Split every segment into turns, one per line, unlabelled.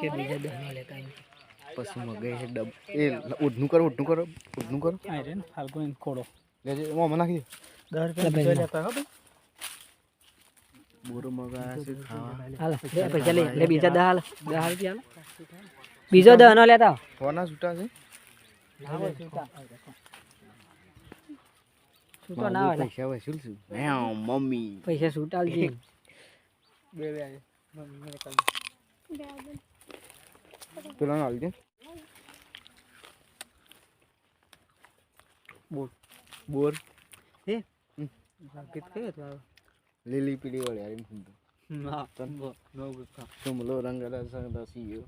કે બીજા દહનો લેતા.
પછી મગે છે ડબ. એ ઉડનું કરો ઉડનું કરો ઉડનું કરો.
આ રે ને ફાલ્ગુ ને ખોડો
લેજે મોમાં નાખી દે.
10 રૂપિયા લેતા હો ભાઈ.
બોરો મગા છે ખાવા.
હાલ લે પૈસા લે લે બીજા દહ હાલ. દહ રૂપિયા હાલ. બીજો દહનો લેતા.
કોના છૂટા છે?
છૂટો. ના હોય
પૈસા વસૂલ છું મેં મમ્મી.
પૈસા છૂટાલ છે
બે બે
પેલા ના આવી
બોર
બોર હે
બાકી કઈ તો
લીલી પીળી વાળી આવીને ફૂંદો
ના નો ગુસ્સા
સુમલો રંગલા રસંગ સીયો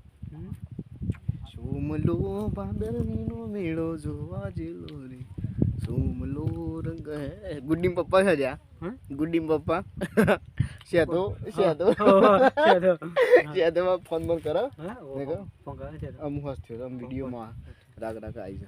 સુમલો બાંદરણીનો મેળો જોવા જેલો રે સુમલો રંગ હે ગુડ્ડી પપ્પા છે જ્યાં ગુડ્ડી પપ્પા સેતો સેતો શેતો ફોન બોલ કરો
હા.
ફોન
કરો છે
અમુ હસ થયો વિડિયો માં રાગ રાગ આવી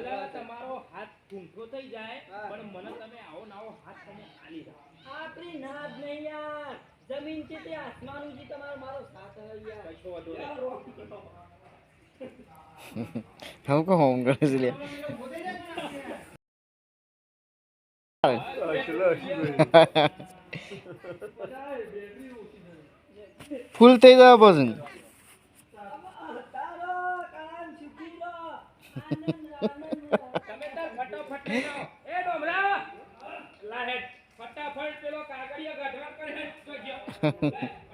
ભલે તમારો હાથ કુંઠો થઈ જાય પણ મને તમે આવો નાવો હાથ તમે આલી દો
આપણી નાદ નહીં યાર. જમીન છે તે આસમાન ઉજી તમારો મારો સાથ યાર.
કશો વધુ નહીં.
હું કરે છે લે ફૂલ થઈ જાય પછી
તમે તાર ફટાફટ. એ ડોમરા લા ફટાફટ પેલો કાગળિયા ગઢવા કરે તો ગયો.